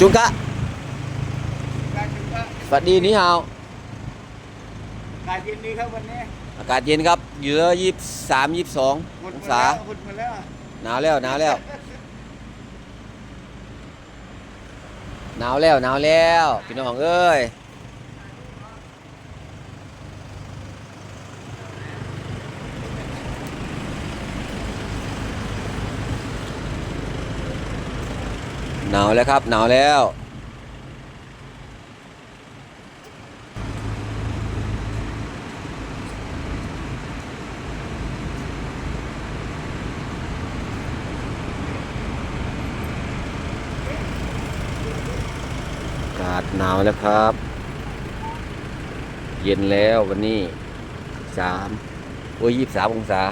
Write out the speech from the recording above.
จุงกะการจุกะสวัสดีนี่ฮาวการเย็นนี้ครับวันนี้อากาศเย็นครับเหลือยี่สามยี่สองหมดองมาศาแล้วหมดมาแล้วหนาวแล้วหนาวแล้วหนาวแล้วหนาวแล้วพี่น้องเอ้ย หนาวแล้วครับ หนาวแล้ว อากาศหนาวแล้วครับ เย็นแล้ววันนี้สามโอ้ยยี่สามองศา